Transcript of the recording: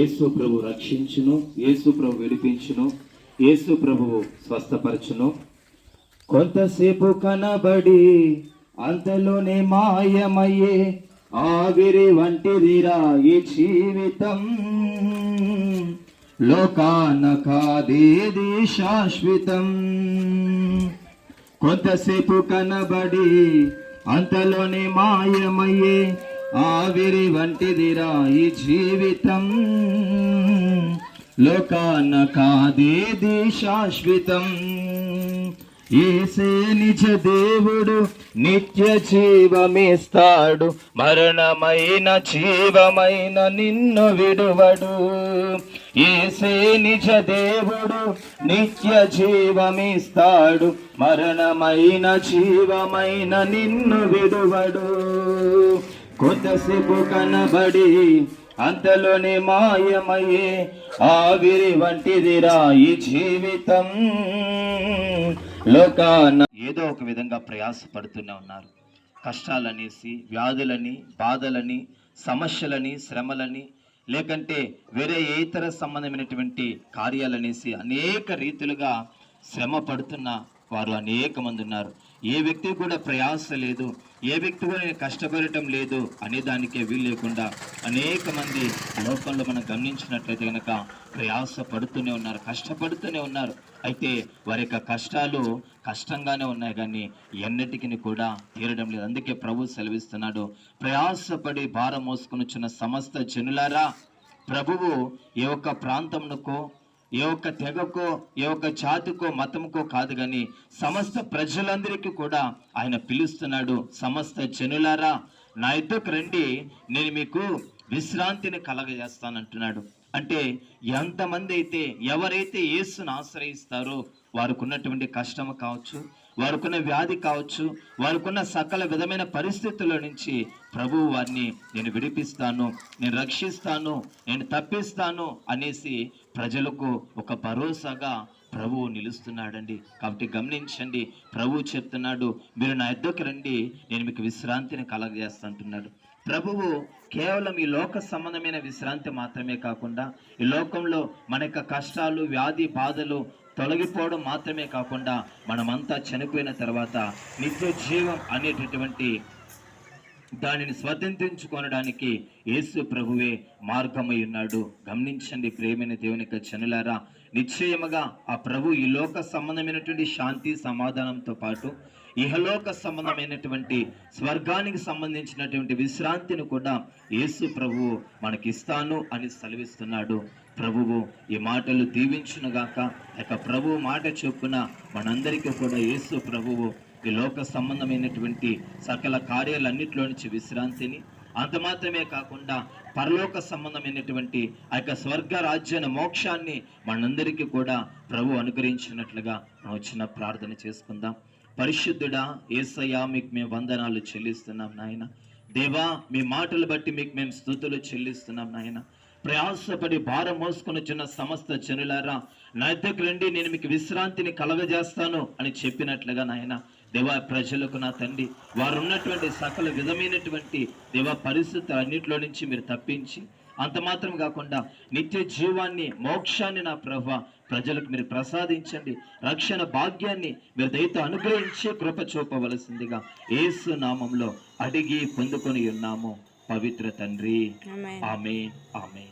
యేసు ప్రభు రక్షించును యేసు ప్రభు విడిపించును యేసు ప్రభువు స్వస్థపరచును. కొంతసేపు కనబడి అంతలోనే మాయమయ్యే ఆవిరి వంటిదిరా ఈ జీవితం. లోకాన కాదేది శాశ్వతం. కొంతసేపు కనబడి అంతలోనే మాయమయ్యే ఆవిరి వంటిదిరా ఈ జీవితం. లోకాన కాదేది శాశ్వతం. ఏసే నిజ దేవుడు నిత్య జీవమిస్తాడు. మరణమైన జీవమైన నిన్ను విడువడు. ఏసే నిజ దేవుడు నిత్య జీవమిస్తాడు. మరణమైన జీవమైన నిన్ను విడువడు. కొంతసేపు కనబడి అంతలోనే మాయమయ్యే ఆవిరి వంటిదిరా ఈ జీవితం. లోకాన ఏదో ఒక విధంగా ప్రయాసపడుతూనే ఉన్నారు. కష్టాలనేసి వ్యాధులని బాధలని సమస్యలని శ్రమలని లేకంటే వేరే ఏ ఇతర సంబంధమైనటువంటి కార్యాలనేసి అనేక రీతులుగా శ్రమ పడుతున్న వారు అనేక మంది ఉన్నారు ఏ వ్యక్తి కూడా ప్రయాస లేదు ఏ వ్యక్తి కూడా నేను కష్టపడటం లేదు అనే దానికే వీలు లేకుండా అనేక మంది లోకంలో మనం గమనించినట్లయితే కనుక ప్రయాస పడుతూనే ఉన్నారు కష్టపడుతూనే ఉన్నారు. అయితే వారి యొక్క కష్టాలు కష్టంగానే ఉన్నాయి కానీ ఎన్నటికి కూడా తీరడం లేదు. అందుకే ప్రభు సెలవిస్తున్నాడు ప్రయాసపడి భారం మోసుకుని వచ్చిన సమస్త జనులారా ప్రభువు ఏ ఒక్క ప్రాంతమునకో ఏ ఒక్క తెగకో ఏ ఒక్క జాతికో మతముకో కాదు కానీ సమస్త ప్రజలందరికీ కూడా ఆయన పిలుస్తున్నాడు. సమస్త జనులారా నా ఇద్దరు రండి. నేను మీకు విశ్రాంతిని కలగజేస్తానంటున్నాడు. అంటే ఎంతమంది అయితే ఎవరైతే యేసును ఆశ్రయిస్తారో వారికి ఉన్నటువంటి కష్టం కావచ్చు వారికున్న వ్యాధి కావచ్చు వారికున్న సకల విధమైన పరిస్థితుల నుంచి ప్రభు వారిని నేను విడిపిస్తాను నేను రక్షిస్తాను నేను తప్పిస్తాను అనేసి ప్రజలకు ఒక భరోసాగా ప్రభువు నిలుస్తున్నాడండి. కాబట్టి గమనించండి ప్రభువు చెప్తున్నాడు మీరు నా ఇద్దరికి రండి నేను మీకు విశ్రాంతిని కలగజేస్తుంటున్నాడు. ప్రభువు కేవలం ఈ లోక సంబంధమైన విశ్రాంతి మాత్రమే కాకుండా ఈ లోకంలో మన యొక్క కష్టాలు వ్యాధి బాధలు తొలగిపోవడం మాత్రమే కాకుండా మనమంతా చనిపోయిన తర్వాత నిత్య జీవం అనేటటువంటి దానిని స్వతంత్రించుకొనడానికి యేసు ప్రభువే మార్గమై ఉన్నాడు. గమనించండి ప్రేమైన దేవుని యొక్క నిశ్చయముగా ఆ ప్రభు ఈ లోక సంబంధమైనటువంటి శాంతి సమాధానంతో పాటు ఇహలోక సంబంధమైనటువంటి స్వర్గానికి సంబంధించినటువంటి విశ్రాంతిని కూడా యేసు ప్రభువు మనకిస్తాను అని సెలవిస్తున్నాడు. ప్రభువు ఈ మాటలు దీవించునుగాక యొక్క ప్రభువు మాట చొప్పున మనందరికీ కూడా యేసు ప్రభువు ఈ లోక సంబంధమైనటువంటి సకల కార్యాలన్నింటిలో నుంచి విశ్రాంతిని అంత మాత్రమే కాకుండా పరలోక సంబంధమైనటువంటి ఆ యొక్క స్వర్గ రాజ్యాన్ని మోక్షాన్ని మనందరికీ కూడా ప్రభు అనుగ్రహించినట్లుగా మనం వచ్చిన ప్రార్థన చేసుకుందాం. పరిశుద్ధుడా ఏసయ్యా మీకు మేము వందనాలు చెల్లిస్తున్నాం నాయన. దేవా మీ మాటలు బట్టి మీకు మేము స్థుతులు చెల్లిస్తున్నాం నాయన. ప్రయాసపడి భారం మోసుకొని చిన్న సమస్త జనులారా నా దగ్గర రండి నేను మీకు విశ్రాంతిని కలగజేస్తాను అని చెప్పినట్లుగా నాయన. దేవా ప్రజలకు నా తండ్రి వారు ఉన్నటువంటి సకల విధమైనటువంటి దేవా పరిస్థితులు అన్నింటిలో నుంచి మీరు తప్పించి అంత మాత్రం కాకుండా నిత్య జీవాన్ని మోక్షాన్ని నా ప్రభ ప్రజలకు మీరు ప్రసాదించండి. రక్షణ భాగ్యాన్ని మీరు దయతో అనుగ్రహించి కృప చూపవలసిందిగా ఏసు నామంలో అడిగి పొందుకొని ఉన్నాము. పవిత్ర తండ్రి. ఆమె ఆమె